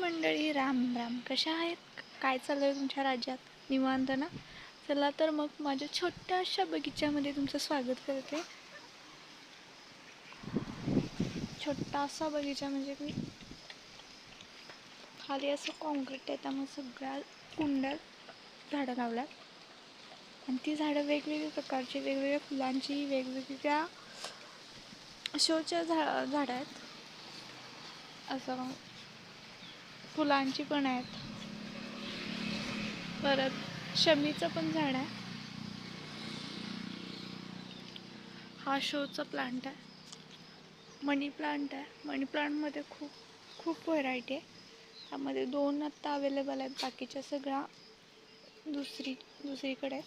मंडळी राम राम. कशा आहेत? काय चालू आहे तुमच्या राज्यात? निवांत ना? चला तर मग माझ्या छोट्याशा बगीच्यामध्ये तुमचं स्वागत करते. छोटासा बगीचा म्हणजे मी खाली असं कॉन्क्रीट आहे त्यामुळे सगळ्या कुंड्यात झाडं लावल्यात. आणि ती झाडं वेगवेगळ्या प्रकारची वेगवेगळ्या फुलांची वेगवेगळ्या शोच्या झा झाडं आहेत. असं फुलांची पण आहेत. परत शमीचं पण झाड आहे. हा शोचा प्लांट आहे. मनी प्लांट आहे. मनी प्लांटमध्ये खूप खूप व्हरायटी आहे. त्यामध्ये दोन आत्ता अवेलेबल आहेत. बाकीच्या सगळ्या दुसरी दुसरीकडे.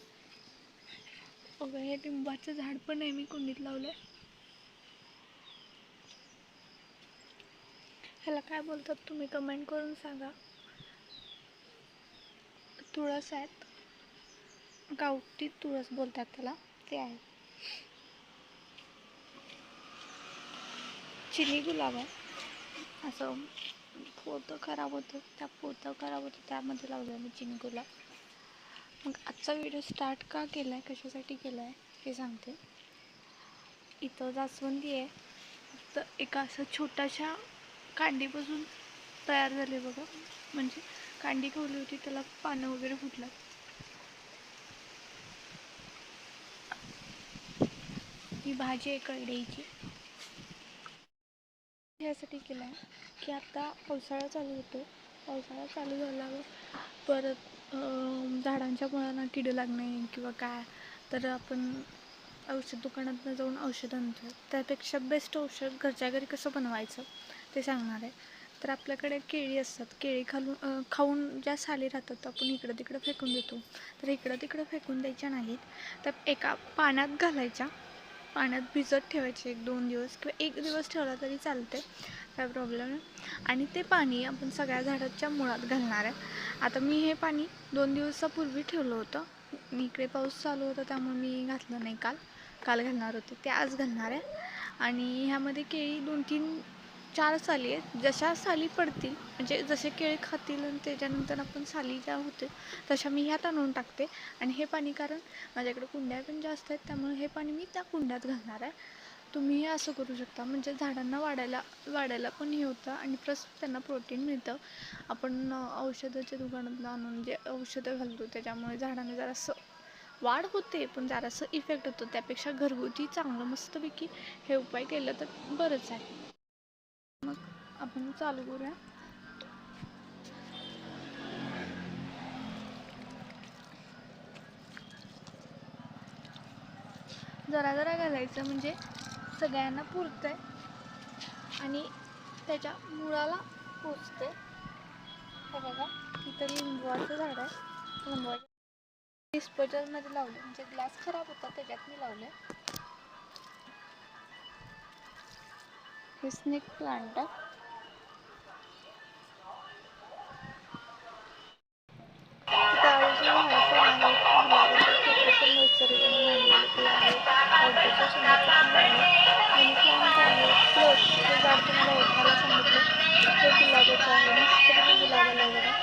बघा हे लिंबाचं झाड पण आहे. मी कुंडीत लावलं आहे ह्याला काय बोलतात तुम्ही कमेंट करून सांगा. तुळस आहेत. गावठी तुळस बोलतात त्याला. ते आहे. चिनी गुलाब आहे. असं पोतं खराब होतं. त्या पोतं खराब होतं. त्यामध्ये लावलं मी चिनी गुलाब. मग आजचा व्हिडिओ स्टार्ट का केला आहे कशासाठी केला आहे हे सांगते. इथं जास्वंदी आहे. फक्त एका असं छोट्याशा कांडीपासून तयार झाले बघा. म्हणजे कांडी खवली होती त्याला पानं वगैरे फुटलं. ही भाजी आहे करडईची यासाठी केलं आहे की आता पावसाळा चालू होतो. पावसाळा चालू झाल्यावर परत झाडांच्या मुळांना किडं लागणे किंवा काय तर आपण औषध दुकानातनं जाऊन औषध आणतो त्यापेक्षा बेस्ट औषध घरच्या घरी कसं बनवायचं? ते सांगणार आहे. तर आपल्याकडे केळी असतात. केळी खालून खाऊन ज्या साली राहतात आपण इकडं तिकडं फेकून देतो. तर इकडं तिकडं फेकून द्यायच्या नाहीत. तर एका पाण्यात घालायच्या. पाण्यात भिजत ठेवायचे एक दोन दिवस किंवा एक दिवस ठेवला तरी चालते काय प्रॉब्लेम नाही. आणि ते पाणी आपण सगळ्या झाडाच्या मुळात घालणार आहे. आता मी हे पाणी दोन दिवसापूर्वी ठेवलं होतं. मी इकडे पाऊस चालू होता त्यामुळे मी घातलं नाही काल. काल घालणार होते. ते आज घालणार आहे. आणि ह्यामध्ये केळी दोन तीन चार साली आहेत. जशा साली पडतील म्हणजे जसे केळी खातील आणि त्याच्यानंतर आपण साली ज्या होते तशा मी ह्यात आणून टाकते. आणि हे पाणी कारण माझ्याकडे कुंड्या पण जास्त आहेत त्यामुळे हे पाणी मी त्या कुंड्यात घालणार आहे. तुम्हीही असं करू शकता. म्हणजे झाडांना वाढायला वाढायला पण हे होतं आणि प्लस त्यांना प्रोटीन मिळतं. आपण औषधाच्या दुकानातनं आणून जे औषधं घालतो त्याच्यामुळे झाडांना जरासं वाढ होते पण जरासं इफेक्ट होतो. त्यापेक्षा घरगुती चांगलं मस्तपैकी हे उपाय केलं तर बरंच आहे. मग आपण चालू करूया. जरा जरा घालायचं म्हणजे सगळ्यांना पुरतंय आणि त्याच्या मुळाला पोचते हे बघा इथं लिंबवाचं झाड आहे. लिंबवाच्या डिस्पोजलमध्ये लावले म्हणजे ग्लास खराब होता त्याच्यात मी लावले हे स्नेक प्लांट छोटंसं आहे पण तुम्हाला आहे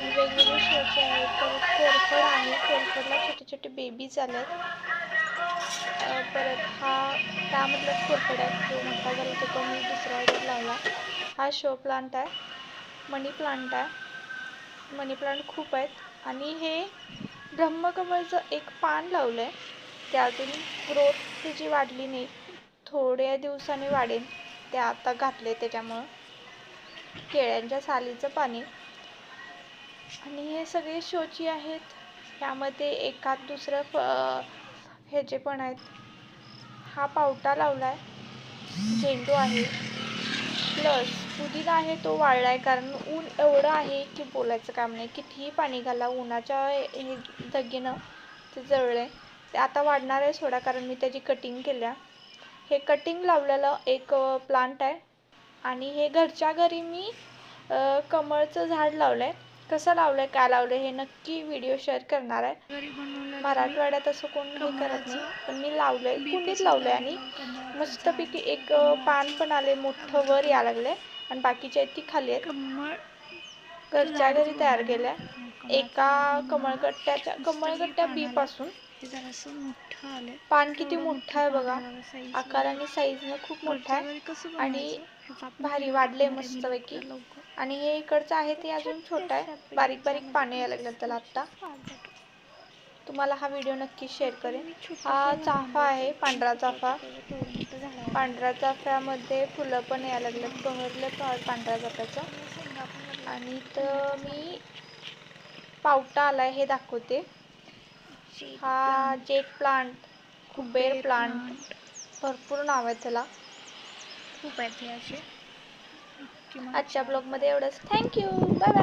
वेगवेगळे शोचे आहेत परत कोरफड आहे कोरफडला छोटे छोटे बेबीज आले आहेत परत हा त्यामधलाच कोरफड आहे. तो मोठा झाला तो पण मी दुसरा ऑर्डर लावला. हा शो प्लांट आहे. मनी प्लांट आहे. मनी प्लांट खूप आहेत. आणि हे ब्रह्मकमळचं एक पान लावलं आहे ते अजून ग्रोथ त्याची वाढली नाही. थोड्या दिवसांनी वाढेल. ते आता घातले त्याच्यामुळं. केळ्यांच्या सालीचं पाणी. आणि हे सगळे शोची आहेत. त्यामध्ये एकात दुसरं फ ह्याचे पण आहेत हा पावटा लावला आहे झेंडू आहे. प्लस पुदिना आहे तो वाळला आहे कारण ऊन एवढं आहे की बोलायचं काम नाही. कितीही पाणी घाला उन्हाच्या हे धगीनं ते जळले ते आता वाढणार आहे सोडा कारण मी त्याची कटिंग केल्या. हे कटिंग लावलेलं एक प्लांट आहे. आणि हे घरच्या घरी मी कमळचं झाड लावलं आहे कसं लावलं काय लावलं हे नक्की व्हिडिओ शेअर करणार आहे. मराठवाड्यात असं कोण हे करत नाही पण मी लावलं आहे कुंडीत लावलं आहे आणि मस्तपैकी एक पान पण आले मोठं वर या लागलंय आणि बाकीची आहेत ती खाली आहेत. घरच्या घरी तयार केल्या. एका कमळगट्ट्याच्या कमळगट्ट्या बी पान किती मोठं आहे बघा. आहे ला. आकाराने साईजनं खूप मोठं आहे. आणि भारी वाढले मस्तपैकी. आणि हे इकडचं आहे ते अजून छोटं आहे. बारीक बारीक पाने यायला लागल्यात त्याला आत्ता तुम्हाला हा व्हिडिओ नक्की शेअर करेन. हा चाफा आहे. पांढरा चाफा. पांढऱ्या चाफ्यामध्ये फुलं पण यायला लागल्यात. बहरले पांढऱ्या चाफ्याचं. आणि तर मी पावटा आलाय हे दाखवते. हा जेट प्लांट कुबेर प्लांट. भरपूर नाव आहे त्याला. खूप आहेत हे असे. आजच्या ब्लॉगमध्ये एवढंच. Thank you bye bye